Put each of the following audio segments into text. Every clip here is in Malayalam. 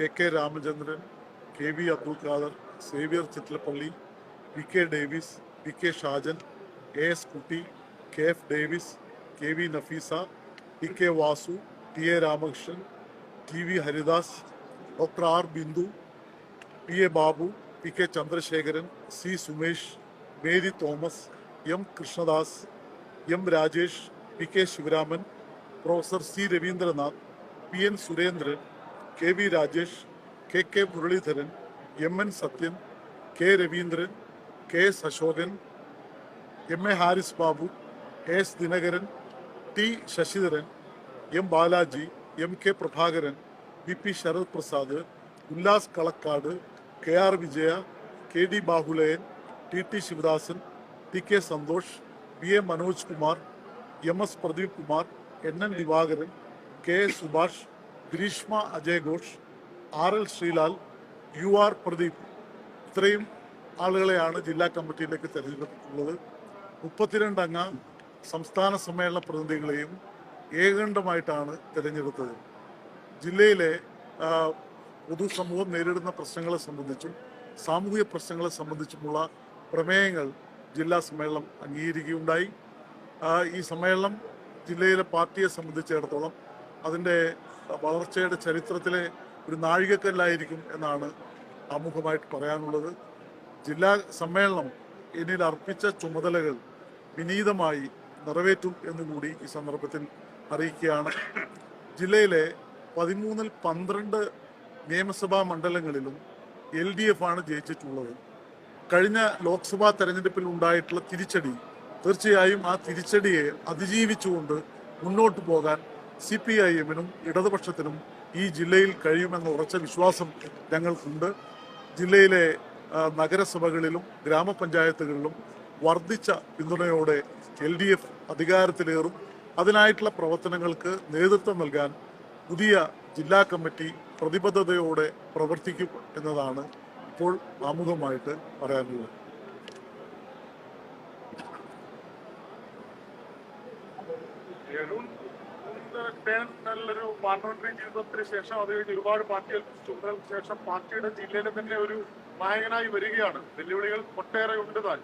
K K Ramachandran K V Abdul Khader Xavier Chittilappilly P K Davis P K Shajan A S Kutty K F Davis K V Nafeesa T K Vasu T A Ramakrishnan T V Haridas doctor R Bindu P A Babu P K Chandrasekharan C Sumesh Mary Thomas M Krishnadas M Rajesh P K Sivaraman professor C Raveendranath P N Surendran K V Rajesh K K Muraleedharan M N Sathyan K Raveendran K S Ashokan M A Haris Babu S Dinakaran T Sasidharan M Balaji M K Prabhakaran V P Sarath Prasad Ullas Kalakkad K R Vijaya K D Bahuleyan T T Sivadasan T K Santhosh V A Manoj Kumar M S Pradeep Kumar N N Divakaran K S Subhash Greeshma Ajay Ghosh R L Sreelal U R Pradeep ഇത്രയും ആളുകളെയാണ് ജില്ലാ കമ്മിറ്റിയിലേക്ക് തെരഞ്ഞെടുത്തിട്ടുള്ളത്. മുപ്പത്തിരണ്ടംഗ സംസ്ഥാന സമ്മേളന പ്രതിനിധികളെയും ഏകണ്ഠമായിട്ടാണ് തിരഞ്ഞെടുത്തത്. ജില്ലയിലെ പൊതുസമൂഹം നേരിടുന്ന പ്രശ്നങ്ങളെ സംബന്ധിച്ചും സാമൂഹിക പ്രശ്നങ്ങളെ സംബന്ധിച്ചുമുള്ള പ്രമേയങ്ങൾ ജില്ലാ സമ്മേളനം അംഗീകരിക്കുകയുണ്ടായി. ഈ സമ്മേളനം ജില്ലയിലെ പാർട്ടിയെ സംബന്ധിച്ചിടത്തോളം അതിന്റെ വളർച്ചയുടെ ചരിത്രത്തിലെ ഒരു നാഴികക്കല്ലായിരിക്കും എന്നാണ് ആമുഖമായിട്ട് പറയാനുള്ളത്. ജില്ലാ സമ്മേളനം എന്നിൽ അർപ്പിച്ച ചുമതലകൾ വിനീതമായി നിറവേറ്റും എന്നുകൂടി ഈ സന്ദർഭത്തിൽ അറിയിക്കുകയാണ്. ജില്ലയിലെ പതിമൂന്നിൽ പന്ത്രണ്ട് നിയമസഭാ മണ്ഡലങ്ങളിലും എൽ ഡി എഫ് ആണ് ജയിച്ചിട്ടുള്ളത്. കഴിഞ്ഞ ലോക്സഭാ തെരഞ്ഞെടുപ്പിൽ ഉണ്ടായിട്ടുള്ള തിരിച്ചടി തീർച്ചയായും ആ തിരിച്ചടിയെ അതിജീവിച്ചുകൊണ്ട് മുന്നോട്ട് പോകാൻ സി പി ഐ എമ്മിനും ഇടതുപക്ഷത്തിനും ഈ ജില്ലയിൽ കഴിയുമെന്ന ഉറച്ച വിശ്വാസം ഞങ്ങൾക്കുണ്ട്. ജില്ലയിലെ നഗരസഭകളിലും ഗ്രാമപഞ്ചായത്തുകളിലും വർദ്ധിച്ച പിന്തുണയോടെ എൽ ഡി എഫ് അധികാരത്തിലേറും. അതിനായിട്ടുള്ള പ്രവർത്തനങ്ങൾക്ക് നേതൃത്വം നൽകാൻ പുതിയ ജില്ലാ കമ്മിറ്റി പ്രതിബദ്ധതയോടെ പ്രവർത്തിക്കും എന്നതാണ് ഇപ്പോൾ ആമുഖമായിട്ട് പറയാനുള്ളത്. നല്ലൊരു പാർലമെന്ററി ജീവിതത്തിന് ശേഷം അത് കഴിഞ്ഞ് ഒരുപാട് പാർട്ടികൾ ചുമതലക്ക് ശേഷം പാർട്ടിയുടെ ജില്ലയിലെ തന്നെ ഒരു നായകനായി വരികയാണ്. വെല്ലുവിളികൾ ഒട്ടേറെ ഉണ്ട് താൻ.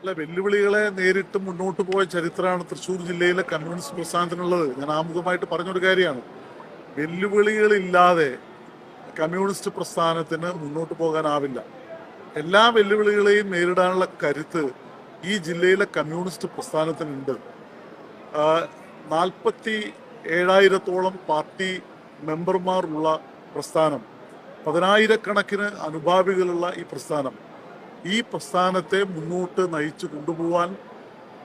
അല്ല വെല്ലുവിളികളെ നേരിട്ട് മുന്നോട്ട് പോയ ചരിത്രമാണ് തൃശ്ശൂർ ജില്ലയിലെ കമ്മ്യൂണിസ്റ്റ് പ്രസ്ഥാനത്തിനുള്ളത്. ഞാൻ ആമുഖമായിട്ട് പറഞ്ഞൊരു കാര്യമാണ്. വെല്ലുവിളികളില്ലാതെ കമ്മ്യൂണിസ്റ്റ് പ്രസ്ഥാനത്തിന് മുന്നോട്ട് പോകാനാവില്ല. എല്ലാ വെല്ലുവിളികളെയും നേരിടാനുള്ള കരുത്ത് ഈ ജില്ലയിലെ കമ്മ്യൂണിസ്റ്റ് പ്രസ്ഥാനത്തിനുണ്ട്. നാൽപ്പത്തി ഏഴായിരത്തോളം പാർട്ടി മെമ്പർമാരുള്ള പ്രസ്ഥാനം പതിനായിരക്കണക്കിന് അനുഭാവികളുള്ള ഈ പ്രസ്ഥാനം. ഈ പ്രസ്ഥാനത്തെ മുന്നോട്ട് നയിച്ചു കൊണ്ടുപോകാൻ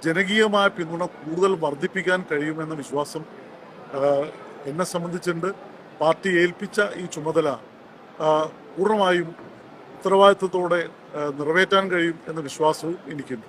ജനകീയമായ പിന്തുണ കൂടുതൽ വർദ്ധിപ്പിക്കാൻ കഴിയുമെന്ന വിശ്വാസം എന്നെ സംബന്ധിച്ചുണ്ട് പാർട്ടി ഏൽപ്പിച്ച ഈ ചുമതല പൂർണമായും ഉത്തരവാദിത്വത്തോടെ നിറവേറ്റാൻ കഴിയും എന്ന വിശ്വാസവും എനിക്കുണ്ട്.